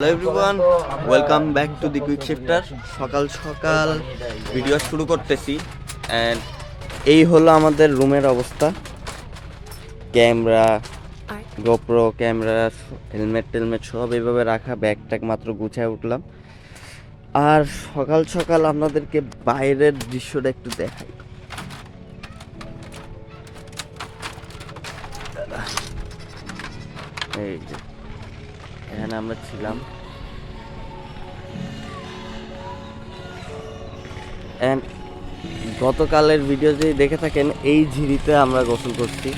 Hello everyone welcome back to the quick shifter সকাল সকাল video শুরু করতেছি। অ্যান্ড এই হলো আমাদের রুমের অবস্থা। ক্যামেরা গোপ্রো ক্যামেরা, হেলমেট টেলমেট সব এইভাবে রাখা ব্যাগ ট্যাগ মাত্র গুছায় উঠলাম। আর সকাল সকাল আপনাদেরকে বাইরের দৃশ্যটা একটু দেখাই। এই যে। এখানে আমরা ছিলাম। গতকালের ভিডিও যদি দেখে থাকেন, এই ঝিরিতে আমরা গোসল করছি।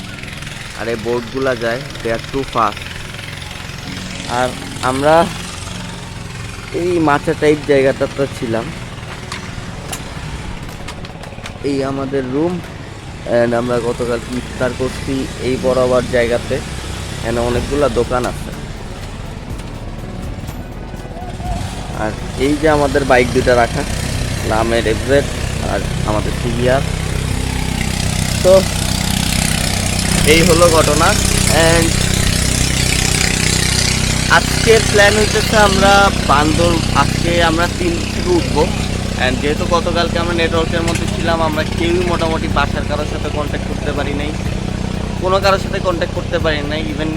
আর এই বোটগুলা যায় দে আর টু ফাস্ট আর আমরা এই মাচা টাইপ জায়গাটাতে ছিলাম। এই আমাদের রুম অ্যান্ড আমরা গতকাল ইফতার করছি এই বরাবর জায়গাতে। এখানে অনেকগুলা দোকান আছে। এই যে আমাদের বাইক দুটা রাখা নামের এভরেট আর আমাদের সিভিয়ার তো এই হলো ঘটনা অ্যান্ড আজকের প্ল্যান হইতেছে আমরা বান্দর, আজকে আমরা তিন থেকে উঠবো। অ্যান্ড যেহেতু গতকালকে আমরা নেটওয়ার্কের মধ্যে ছিলাম, আমরা কেউই মোটামুটি বাসার কারোর সাথে কন্ট্যাক্ট করতে পারি নাই। কোনো কারোর সাথে কন্ট্যাক্ট করতে পারি নাই ইভেন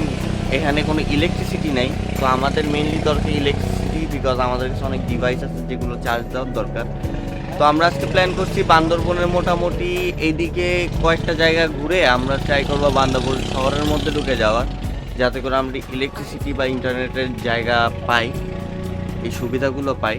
এখানে কোনো ইলেকট্রিসিটি নেই। তো আমাদের মেইনলি দরকার ইলেকট্রিসিটি বিকজ আমাদের কাছে অনেক ডিভাইস আছে যেগুলো চার্জ দেওয়ার দরকার। তো আমরা আজকে প্ল্যান করছি বান্দরবনের মোটামুটি এইদিকে কয়েকটা জায়গা ঘুরে আমরা ট্রাই করব বান্দরবন শহরের মধ্যে ঢুকে যাওয়ার, যাতে করে আমরা ইলেকট্রিসিটি বা ইন্টারনেটের জায়গা পাই, এই সুবিধাগুলো পাই।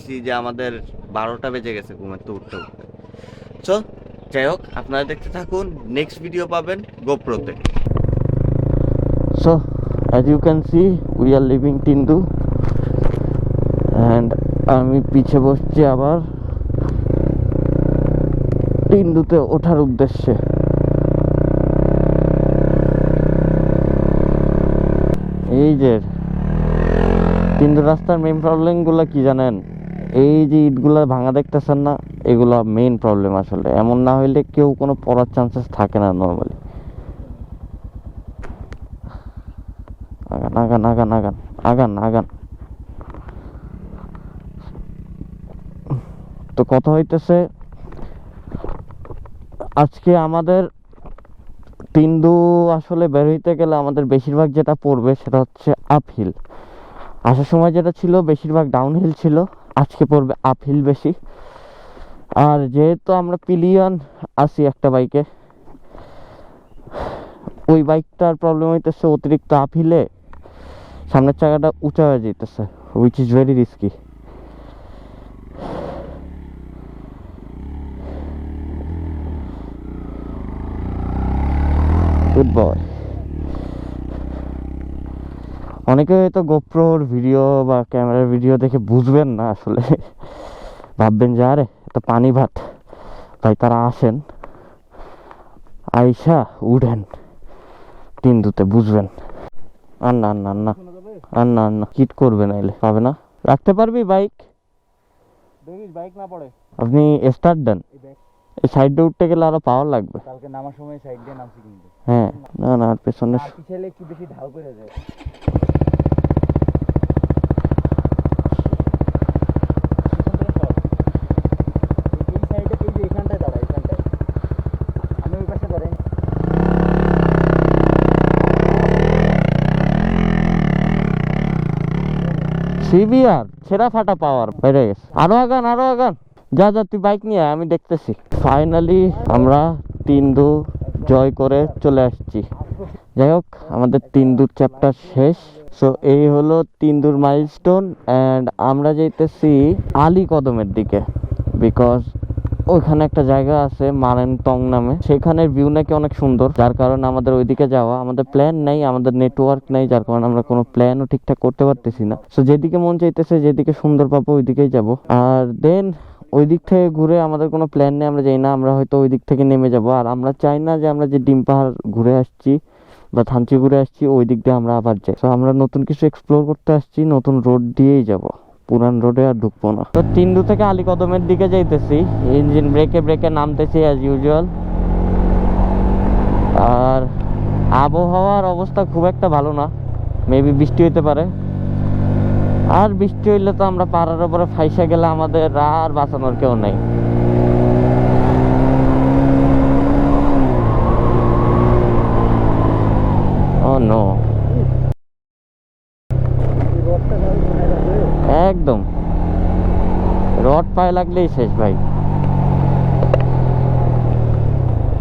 দিছি যে আমাদের বারোটা বেজে গেছে ঘুমের তো উঠতে উঠতে। সো যাই হোক, আপনারা দেখতে থাকুন নেক্সট ভিডিও পাবেন গোপ্রোতে so as you can see we are living Tindu and আমি পিছে বসছি আবার টিন্দুতে ওঠার উদ্দেশ্যে। এই যে তিনটে রাস্তার মেইন প্রবলেমগুলো কি জানেন? এই যে ইটগুলা ভাঙা দেখতেছেন না, এগুলা মেইন প্রবলেম আসলে। এমন না হইলে কেউ কোনো পড়ার চান্সেস থাকে না নর্মালি আগান আগান আগান আগান আগান আগান। তো কথা হইতেছে, আজকে আমাদের তিন্দু আসলে বের হইতে গেলে আমাদের বেশিরভাগ যেটা পড়বে সেটা হচ্ছে আপহিল আসার সময় যেটা ছিল, বেশিরভাগ ডাউনহিল ছিল। আজকে পড়বে আপহিল বেশি। আর যেহেতু আমরা পিলিয়ন আসি একটা বাইকে ওই বাইকটার প্রবলেম হইতেছে অতিরিক্ত আপহিলে সামনের চাকাটা উঁচা হয়ে যেতেছে which is very risky good boy অনেকে হয়তো গোপ্রোর ভিডিও বা ক্যামেরার ভিডিও দেখে বুঝবেন না আসলে। ভাববেন যে আরে এটা পানি ভাত। ভাই তারা আসেন আইসা উঠেন তিন দুতে বুঝবেন। আর না না না আর না না কিট করবে না এলে পাবে না। রাখতে পারবি বাইক দেখিস বাইক না পড়ে। আপনি স্টার্ট দেন। এই সাইডে উঠতে গেলে আরও পাওয়ার লাগবে। কালকে নামার সময় সাইড দিয়ে নামছি কিন্তু। হ্যাঁ না না আর পেছনে পিছাইলে একটু বেশি ঢাল করে যায় এই সাইডে এই যে এখানটায় দাঁড়া এখানটায় আমি ওই পাশে দাঁড়াই সিবিআর ছেঁড়া ফাটা পাওয়ার বেড়ে গেছে। আরও আগান আরও আগান। যা যা, তুই বাইক নিয়ে আমি দেখতেছি। ফাইনালি আমরা তিন দু জয় করে চলে আসছি। যাই হোক, আমাদের তিন চ্যাপ্টার শেষ। সো এই হলো তিন মাইলস্টোন অ্যান্ড আমরা যেতেছি আলী কদমের দিকে। বিকজ ওইখানে একটা জায়গা আছে মারেন টং নামে। সেখানের ভিউ নাকি অনেক সুন্দর। যার কারণে আমাদের ওইদিকে যাওয়া, আমাদের প্ল্যান নেই, আমাদের নেটওয়ার্ক নেই, যার কারণে আমরা কোনো প্ল্যানও ঠিকঠাক করতে পারতেছি না। সো যেদিকে মন চাইতেছে যেদিকে সুন্দর পাবো ওইদিকেই যাব। আর দেন ওই দিক থেকে ঘুরে আমাদের কোনো প্ল্যান নেই, আমরা যাই না আমরা হয়তো ওই দিক থেকে নেমে যাব। আর আমরা চাই না যে আমরা যে ডিম পাহাড় ঘুরে আসছি বা থানচি ঘুরে আসছি ওই দিক দিয়ে আমরা আবার যাই। তো আমরা নতুন কিছু এক্সপ্লোর করতে আসছি, নতুন রোড দিয়েই যাব। পুরান রোডে আর ঢুকবো না। তো তিন্দু থেকে আলীকদমের দিকে যাইতেছি। ইঞ্জিন ব্রেকে ব্রেকে নামতেছি অ্যাজ ইউজুয়াল আর আবহাওয়ার অবস্থা খুব একটা ভালো না। মেবি বৃষ্টি হইতে পারে। আর বৃষ্টি হইলে তো আমরা পাড়ার উপরে ফাইসা গেলে আমাদের আর বাঁচানোর কেউ নেই ও নো এই রথটা গাড়ি কোথায় যাবে একদম রড পায়ে লাগলেই শেষ ভাই।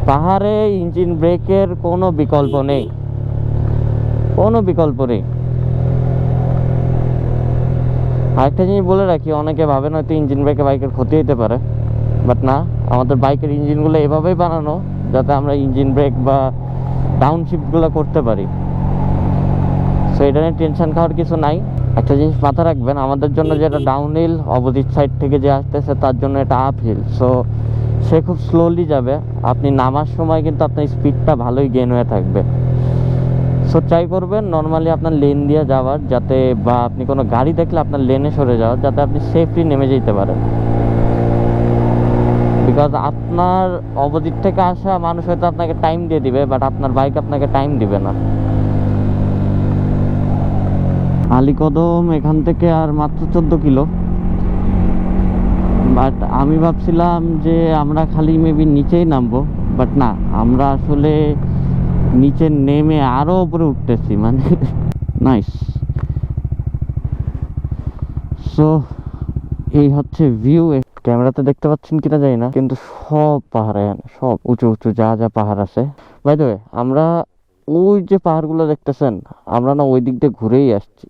পাহাড়ে ইঞ্জিন ব্রেকের কোনো বিকল্প নেই। কোনো বিকল্প নেই। আরেকটা জিনিস বলে রাখি, অনেকে ভাবেন হয়তো ইঞ্জিন ব্রেকে বাইকের ক্ষতি হতে পারে, বাট না, আমাদের বাইকের ইঞ্জিনগুলো এভাবেই বানানো যাতে আমরা ইঞ্জিন ব্রেক বা ডাউনশিফটগুলো করতে পারি। সো এটা নিয়ে টেনশন খাওয়ার কিছু নাই। একটা জিনিস মাথা রাখবেন আমাদের জন্য যেটা ডাউন হিল অপোজিট সাইড থেকে যে আসতেছে তার জন্য এটা আপ হিল সো সে খুব স্লোলি যাবে। আপনি নামার সময় কিন্তু আপনার স্পিডটা ভালোই গেন হয়ে থাকবে। সো ট্রাই করবেন নর্মালি আপনার লেন দিয়ে যাওয়ার যাতে বা আপনি কোনো গাড়ি দেখলে আপনার লেনে সরে যাওয়ার যাতে আপনি সেফলি নেমে যেতে পারেন। বিকজ আপনার অপোজিট থেকে আসা মানুষ হয়তো আপনাকে টাইম দিয়ে দিবে বাট আপনার বাইক আপনাকে টাইম দিবে না। আলীকদম এখান থেকে আর মাত্র চোদ্দ কিলো। বাট আমি ভাবছিলাম যে আমরা খালি মেবি নিচেই নামবো। বাট না, আমরা আসলে নিচে নেমে আরও উপরে উঠতেছি মানে নাইস সো এই হচ্ছে ভিউ ক্যামেরাতে দেখতে পাচ্ছেন কিনা জানি না, কিন্তু সব পাহাড়ে, সব উঁচু উঁচু যা যা পাহাড় আছে। বাই দ্য আমরা ওই যে পাহাড়গুলো দেখতেছেন, আমরা না ওই দিক দিয়ে ঘুরেই আসছি।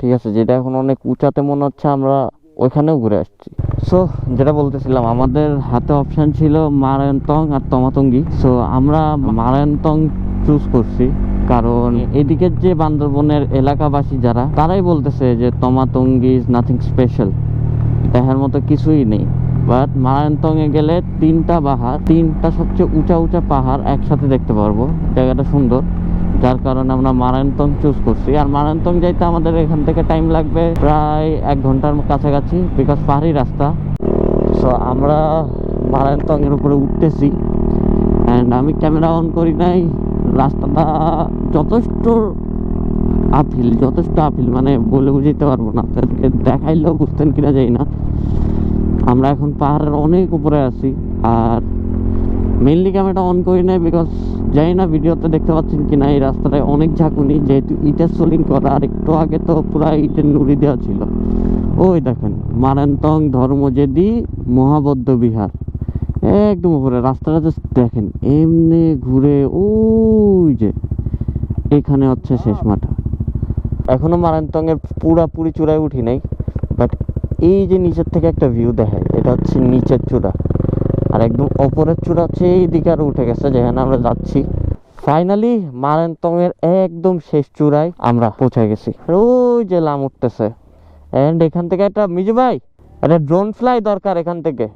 ঠিক আছে যেটা এখন অনেক উঁচাতে মনে হচ্ছে আমরা ওইখানেও ঘুরে আসছি। সো যেটা বলতেছিলাম আমাদের হাতে অপশান ছিল মারায়ন্তং আর তমাতঙ্গি। সো আমরা মারায়ন্তং চুজ করছি কারণ এদিকের যে বান্দরবনের এলাকাবাসী যারা তারাই বলতেছে যে তমাতঙ্গি ইজ নাথিং স্পেশাল দেখার মতো কিছুই নেই। বাট মারায়ন্তং এ গেলে তিনটা পাহাড় তিনটা সবচেয়ে উঁচা উঁচা পাহাড় একসাথে দেখতে পারব। জায়গাটা সুন্দর। যার কারণে আমরা মারায়ন্তং চুজ করছি। আর মারায়ন্তং যাইতে আমাদের এখান থেকে টাইম লাগবে প্রায় এক ঘণ্টার কাছাকাছি বিকজ পাহাড়ি রাস্তা। সো আমরা মারায়ন্তং এর উপরে উঠতেছি। অ্যান্ড আমি ক্যামেরা অন করি নাই। রাস্তাটা যথেষ্ট আপিল যথেষ্ট আপিল মানে বলে বুঝাইতে পারব না। আপনাদেরকে দেখাইলেও বুঝতেন কিনা যাই না। আমরা এখন পাহাড়ের অনেক উপরে আছি। আর মেনলি ক্যামেরাটা অন করি নাই বিকজ জানি না ভিডিওতে দেখতে পাচ্ছেন কি না এই রাস্তাটায় অনেক ঝাঁকুনি যেহেতু ইটের সোলিং করা আর একটু আগে তো পুরো ইটের নুড়ি দেওয়া ছিল। ওই দেখেন মারান্তং ধর্মজেদি মহাবদ্ধ বিহার। একদম উপরে রাস্তাটা জাস্ট দেখেন এমনি ঘুরে ওই যে এখানে হচ্ছে শেষ মাথা এখনও মারান্তং এর পুরাপুরি চূড়ায় উঠি নাই বাট এই যে নিচের থেকে একটা ভিউ দেখায় এটা হচ্ছে নিচের চূড়া। আর একদম ওপরের চূড়া হচ্ছে এই দিকে আরও উঠে গেছে যেখানে আমরা যাচ্ছি। ফাইনালি মারেন্তং এর একদম শেষ চূড়ায় আমরা পৌঁছে গেছি। ওই যে লাম উঠতেছে। এখান থেকে একটা, মিজু ভাই, একটা ড্রোন ফ্লাই দরকার এখান থেকে।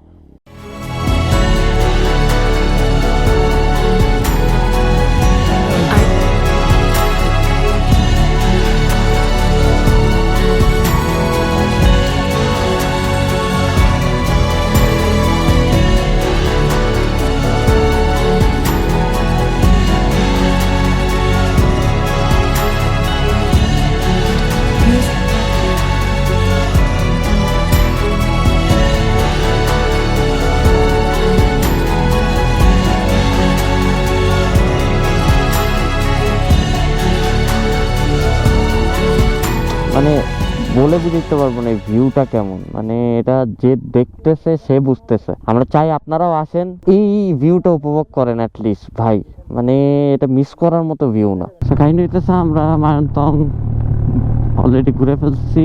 বলে বুঝতে পারব না, এই ভিউটা কেমন? মানে এটা যে দেখতেছে, সে বুঝতেছে। আমরা চাই আপনারাও আসেন, এই ভিউটা উপভোগ করেন লিস্ট ভাই। মানে এটা মিস করার মতো ভিউ না। কাহিনী হইতেছে, আমরা মারান্তং অলরেডি ঘুরে ফেলছি।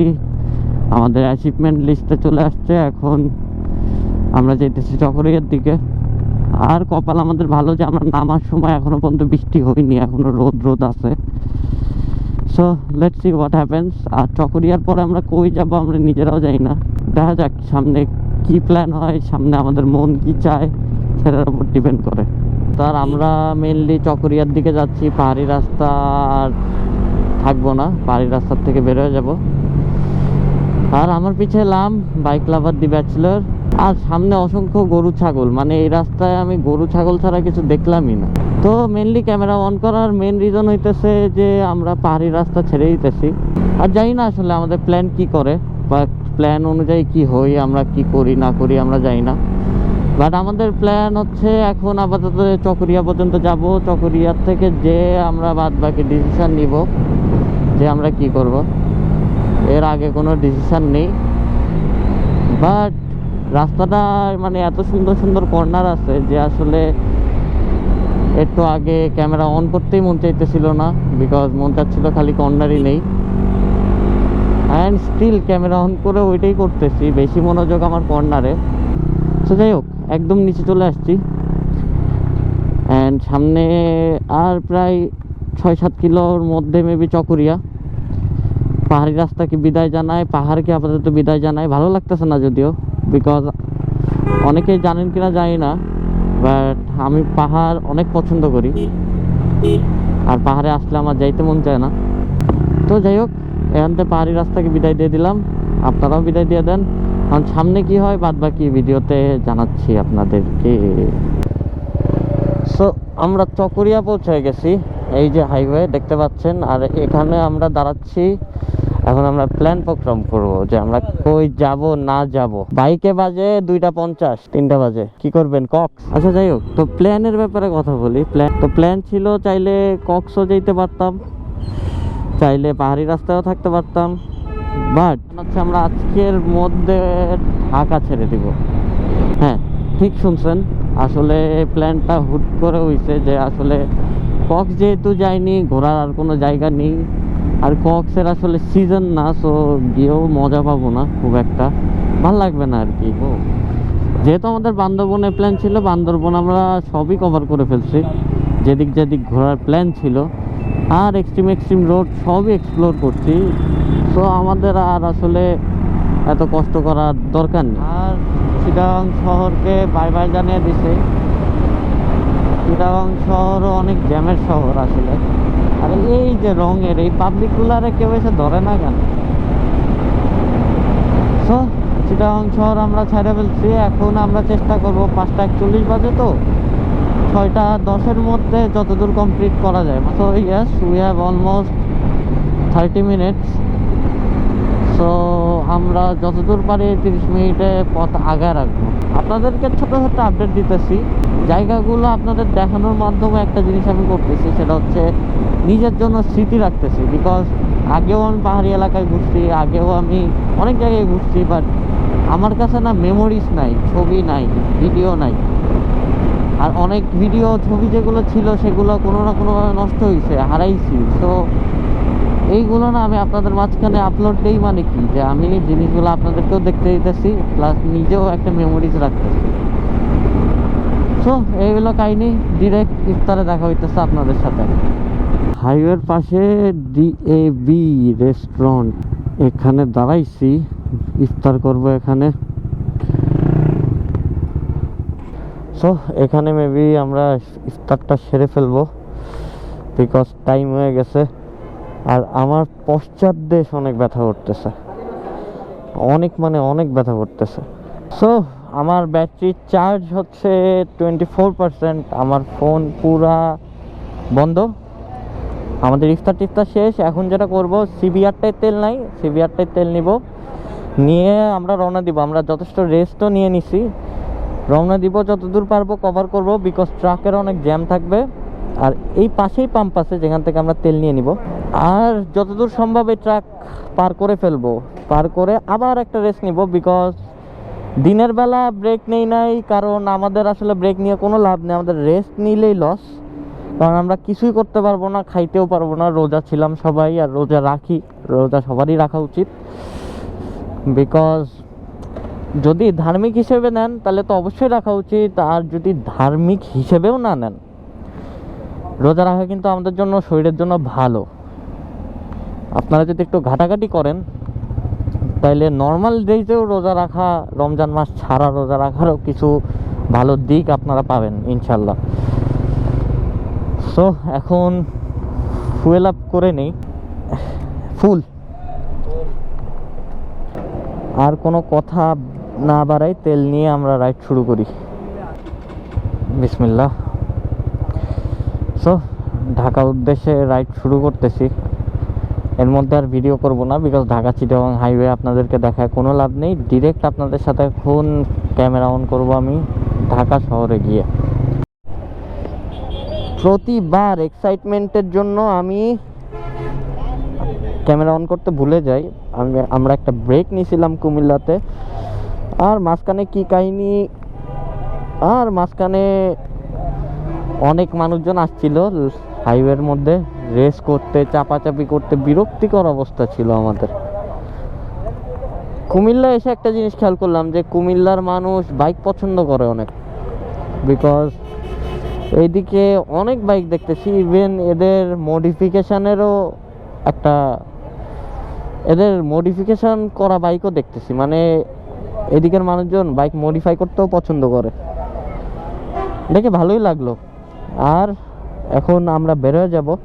আমাদের অ্যাচিভমেন্ট লিস্টে চলে আসছে, এখন আমরা যেতেছি চকরিয়ার দিকে। আর কপাল আমাদের ভালো যে আমরা নামার সময় এখনও পর্যন্ত বৃষ্টি হয়নি, এখনও রোদ রোদ আছে। So let's see what happens আর চকরিয়ার পরে আমরা কই যাব আমরা নিজেরাও যাই না। দেখা যাক সামনে কি প্ল্যান হয়, সামনে আমাদের মন কি চায়, সেটার উপর ডিপেন্ড করে। তার আমরা মেনলি চকরিয়ার দিকে যাচ্ছি, পাহাড়ি রাস্তা আর থাকব না, পাহাড়ি রাস্তার থেকে বের হয়ে যাব। আর আমার পিছে লাম বাইক লাভার দি ব্যাচেলর আর সামনে অসংখ্য গরু ছাগল। মানে এই রাস্তায় আমি গরু ছাগল ছাড়া কিছু দেখলামই না। তো মেনলি ক্যামেরা অন করার মেন রিজন হইতেছে যে আমরা পাহাড়ি রাস্তা ছেড়ে দিতেছি। আর জানি না আসলে আমাদের প্ল্যান কি করে, বা প্ল্যান অনুযায়ী কি হই, আমরা কি করি, না করি, আমরা জানি না। বাট আমাদের প্ল্যান হচ্ছে এখন আপাতত চকরিয়া পর্যন্ত যাব। চকরিয়ার থেকে যে আমরা বাদ বাকি ডিসিশন নিব, যে আমরা কি করব। এর আগে কোনো ডিসিশান নেই। বাট রাস্তাটা মানে এত সুন্দর সুন্দর কর্নার আছে যে আসলে একটু আগে ক্যামেরা অন করতেই মন চাইতেছিল না বিকজ মন চাচ্ছিল খালি কর্নারই নেই। অ্যান্ড স্টিল ক্যামেরা অন করে ওইটাই করতেছি, বেশি মনোযোগ আমার কর্নারে। তো যাই হোক, একদম নিচে চলে আসছি। অ্যান্ড সামনে আর প্রায় ছয় সাত কিলোর মধ্যে মেবি চকরিয়া। পাহাড়ি রাস্তাকে বিদায় জানায়, পাহাড়কে আপাতত বিদায় জানায়, ভালো লাগতেছে না যদিও। বিকজ অনেকেই জানেন কিনা জানি না বাট আমি পাহাড় অনেক পছন্দ করি। আর পাহাড়ে আসলে আমার যাইতে মন চায় না। তো যাই হোক, এখান থেকে পাহাড়ি রাস্তাকে বিদায় দিয়ে দিলাম। আপনারাও বিদায় দিয়ে দেন। কারণ সামনে কি হয় বাদ বাকি ভিডিওতে জানাচ্ছি আপনাদেরকে। সো আমরা চকরিয়া পৌঁছে গেছি, এই যে হাইওয়ে দেখতে পাচ্ছেন। আর এখানে আমরা দাঁড়াচ্ছি এখন আমরা প্ল্যান প্রোগ্রাম করব যে আমরা কই যাব, না যাব। বাইকে বাজে দুইটা পঞ্চাশ, তিনটা বাজে। কি করবেন কক্স আচ্ছা যাই হোক, তো প্ল্যানের ব্যাপারে কথা বলি। প্ল্যান তো প্ল্যান ছিল চাইলে কক্সও যেতে পারতাম, চাইলে পাহাড়ি রাস্তায়ও থাকতে পারতাম বাট হচ্ছে আমরা আজকের মধ্যে ঢাকা ছেড়ে দিব। হ্যাঁ ঠিক শুনছেন? আসলে প্ল্যানটা হুট করে হইছে যে আসলে কক্স যেহেতু যায়নি, ঘোরার আর কোনো জায়গা নেই আর কক্সের আসলে সিজন না সো গিয়েও মজা পাবো না খুব একটা। ভালো লাগবে না আর কি। যেহেতু আমাদের বান্দরবনের প্ল্যান ছিল, বান্দরবন আমরা সবই কভার করে ফেলছি। যেদিক যেদিক ঘোরার প্ল্যান ছিল। আর এক্সট্রিম এক্সট্রিম রোড সবই এক্সপ্লোর করছি। তো আমাদের আর আসলে এত কষ্ট করার দরকার নেই। আর চিটাগাং শহরকে বাই বাই জানিয়ে দিছে। চিটাগাং শহরও অনেক জ্যামের শহর আসলে। আর এই যে রঙের, এই পাবলিকগুলারে কেউ এসে ধরে না কেন? সো, চিটাগাং শহর আমরা ছেড়ে ফেলছি, এখন আমরা চেষ্টা করব পাঁচটা একচল্লিশ বাজে তো, ছয়টা দশের মধ্যে যতদূর কমপ্লিট করা যায়। So yes we have almost thirty minutes so আমরা যতদূর পারি তিরিশ মিনিটে পথ আগায় রাখব। আপনাদেরকে ছোটো ছোটো আপডেট দিতেছি। জায়গাগুলো আপনাদের দেখানোর মাধ্যমে একটা জিনিস আমি করতেছি, সেটা হচ্ছে নিজের জন্য স্মৃতি রাখতেছি। বিকজ আগেও আমি পাহাড়ি এলাকায় ঘুরছি, আগেও আমি অনেক জায়গায় ঘুরছি বাট আমার কাছে না মেমোরিজ নাই, ছবি নাই ভিডিও নাই। আর অনেক ভিডিও ছবি যেগুলো ছিল, সেগুলো কোনো না কোনোভাবে নষ্ট হয়েছে, হারাইছি। তো এইগুলো না আমি আপনাদের মাঝখানে আপলোড দেই মানে কি? যে আমি জিনিসগুলো আপনাদেরকেও দেখতে দিতেছি প্লাস নিজেও একটা মেমোরিজ রাখতেছি। সো এইগুলো কাহিনি ডিরেক্ট ইফতারে দেখা হইতেছে আপনাদের সাথে। হাইওয়ের পাশে ডিএবি রেস্টুরেন্ট এখানে দাঁড়াইছি, ইফতার করব এখানে। সো এখানে মেবি আমরা ইফতারটা সেরে ফেলব বিকজ টাইম হয়ে গেছে। আর আমার পশ্চাৎ দেশ অনেক ব্যথা করতেছে। অনেক মানে অনেক ব্যথা করতেছে। সো আমার ব্যাটারি চার্জ হচ্ছে টোয়েন্টি ফোর পার্সেন্ট আমার ফোন পুরা বন্ধ। আমাদের ইফতার টিফতার শেষ। এখন যেটা করব সিবিআরটাই তেল নাই। সিবিআরটাই তেল নিব। নিয়ে আমরা রওনা দিব। আমরা যথেষ্ট রেস্টও নিয়ে নিছি। রওনা দিব যতদূর পারব কভার করব বিকজ ট্রাকের অনেক জ্যাম থাকবে। আর এই পাশেই পাম্প আছে, যেখান থেকে আমরা তেল নিয়ে নিব। আর যতদূর সম্ভব এই ট্রাক পার করে ফেলব। পার করে আবার একটা রেস্ট নিব বিকজ দিনের বেলা ব্রেক নেই নাই, কারণ আমাদের আসলে ব্রেক নিয়ে কোনো লাভ নেই। আমাদের রেস্ট নিলেই লস কারণ আমরা কিছুই করতে পারব না, খাইতেও পারব না। রোজা ছিলাম সবাই আর রোজা রাখি, রোজা সবারই রাখা উচিত। বিকজ যদি ধার্মিক হিসেবে নেন, তাহলে তো অবশ্যই রাখা উচিত। আর যদি ধার্মিক হিসেবেও না নেন, রোজা রাখা কিন্তু আমাদের জন্য, শরীরের জন্য ভালো। আপনারা যদি একটু ঘাটাঘাটি করেন, তাইলে নর্মাল ডেজেও রোজা রাখা, রমজান মাস ছাড়া রোজা রাখারও কিছু ভালো দিক আপনারা পাবেন ইনশাল্লাহ সো এখন ফুয়েল আপ করে নেই। ফুল আর কোনো কথা না বাড়াই তেল নিয়ে আমরা রাইড শুরু করি। বিসমিল্লাহ। সো ঢাকা উদ্দেশ্যে রাইড শুরু করতেছি। এর মধ্যে আর ভিডিও করব না বিকজ ঢাকা চিটাগাং হাইওয়ে আপনাদেরকে দেখায় কোনো লাভ নেই। ডিরেক্ট আপনাদের সাথে এখন ক্যামেরা অন করব আমি ঢাকা শহরে গিয়ে। প্রতিবার এক্সাইটমেন্টের জন্য আমি ক্যামেরা অন করতে ভুলে যাই। আমি, আমরা একটা ব্রেক নিয়েছিলাম কুমিল্লাতে। আর মাঝখানে কি কাহিনী? আর মাঝখানে অনেক মানুষজন আসছিল হাইওয়ের মধ্যে। রেস করতে, চাপাচাপি করতে বিরক্তিকর অবস্থা ছিল আমাদের। কুমিল্লা এসে একটা জিনিস খেয়াল করলাম যে কুমিল্লার মানুষ বাইক পছন্দ করে অনেক। বিকজ এইদিকে অনেক বাইক দেখতেছি ইভেন এদের মডিফিকেশানেরও একটা, এদের মডিফিকেশান করা বাইকও দেখতেছি। মানে এদিকের মানুষজন বাইক মডিফাই করতেও পছন্দ করে। দেখে ভালোই লাগল। আর এখন আমরা বেরোয় যাব।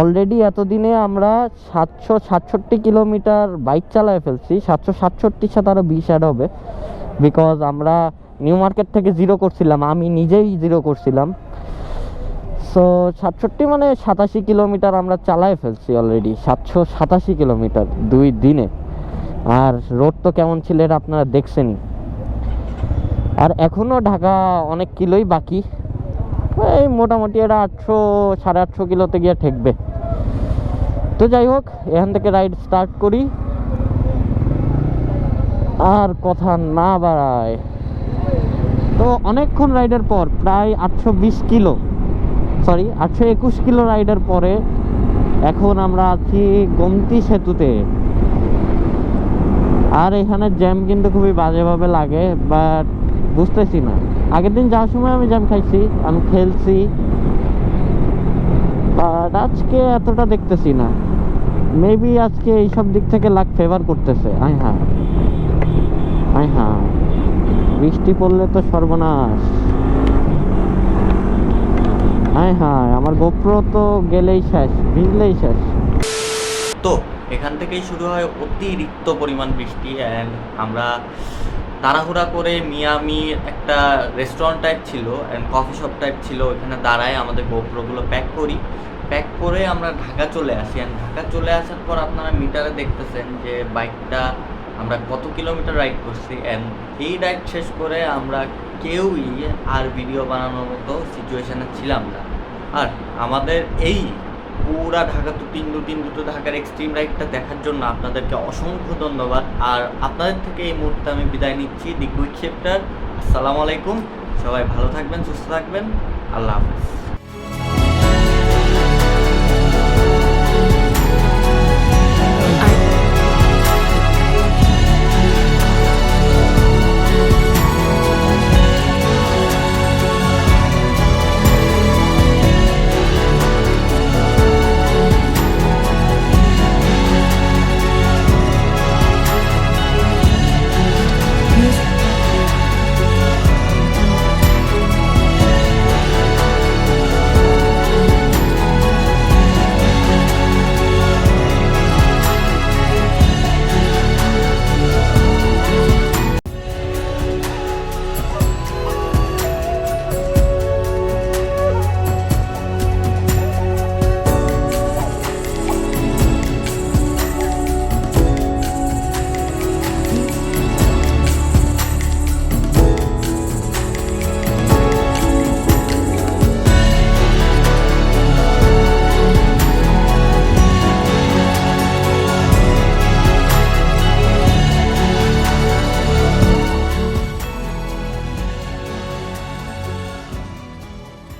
অলরেডি এতদিনে আমরা সাতশো সাতষট্টি কিলোমিটার বাইক চালায় ফেলছি। সাতশো সাতষট্টির সাথে আরও বিশ অ্যাড হবে। বিকজ আমরা নিউ মার্কেট থেকে জিরো করছিলাম। আমি নিজেই জিরো করছিলাম। সো সাতষট্টি মানে সাতাশি কিলোমিটার আমরা চালায় ফেলছি অলরেডি সাতশো সাতাশি কিলোমিটার দুই দিনে। আর রোড তো কেমন ছিল এটা আপনারা দেখছেনই। আর এখনও ঢাকা অনেক কিলোই বাকি। এই মোটামুটি এটা আটশো, সাড়ে আটশো কিলোতে গিয়ে ঠেকবে। তো যাই হোক, এখান থেকে রাইড স্টার্ট করি। আর কথা না বাড়ায়। তো অনেকক্ষণ রাইডের পর, প্রায় আটশো বিশ কিলো সরি আটশো একুশ কিলো রাইডের পরে এখন আমরা আছি গমতি সেতুতে। আর এখানে জ্যাম কিন্তু খুবই বাজেভাবে লাগে বাট বুঝতেছি না। আগের দিন যাওয়ার সময় আমি জ্যাম খাইছি, আমি খেলছি। বাট আজকে এতটা দেখতেছি না। মেবি আজকে এইসব দিক থেকে লাক ফেভার করতেছে। আয় হ্যাঁ। আয় হ্যাঁ। বৃষ্টি পড়লে তো সর্বনাশ। হায় হায়, আমার গোপ্রো তো গেলেই শেষ, ভিজলেই শেষ। তো, এখান থেকেই শুরু হয় অতিরিক্ত পরিমাণ বৃষ্টি অ্যান্ড আমরা তাড়াহুড়া করে মিয়ামি একটা রেস্টুরেন্ট টাইপ ছিল অ্যান্ড কফি শপ টাইপ ছিল, ওইখানে দাঁড়ায় আমাদের গোপ্রোগুলো প্যাক করি। প্যাক করে আমরা ঢাকা চলে আসি অ্যান্ড ঢাকা চলে আসার পর আপনারা মিটারে দেখতেছেন যে বাইকটা আমরা কত কিলোমিটার রাইড করছি অ্যান্ড এই রাইড শেষ করে আমরা কেউই আর ভিডিও বানানোর মতো সিচুয়েশানে ছিলাম না। আর আমাদের এই পুরা ঢাকা তো তিন দু তিন দুটো ঢাকার এক্সট্রিম রাইডটা দেখার জন্য আপনাদেরকে অসংখ্য ধন্যবাদ। আর আপনাদের থেকে এই মুহূর্তে আমি বিদায় নিচ্ছি দি কুইক আসসালামু আলাইকুম। সবাই ভালো থাকবেন, সুস্থ থাকবেন। আল্লাহ হাফেজ।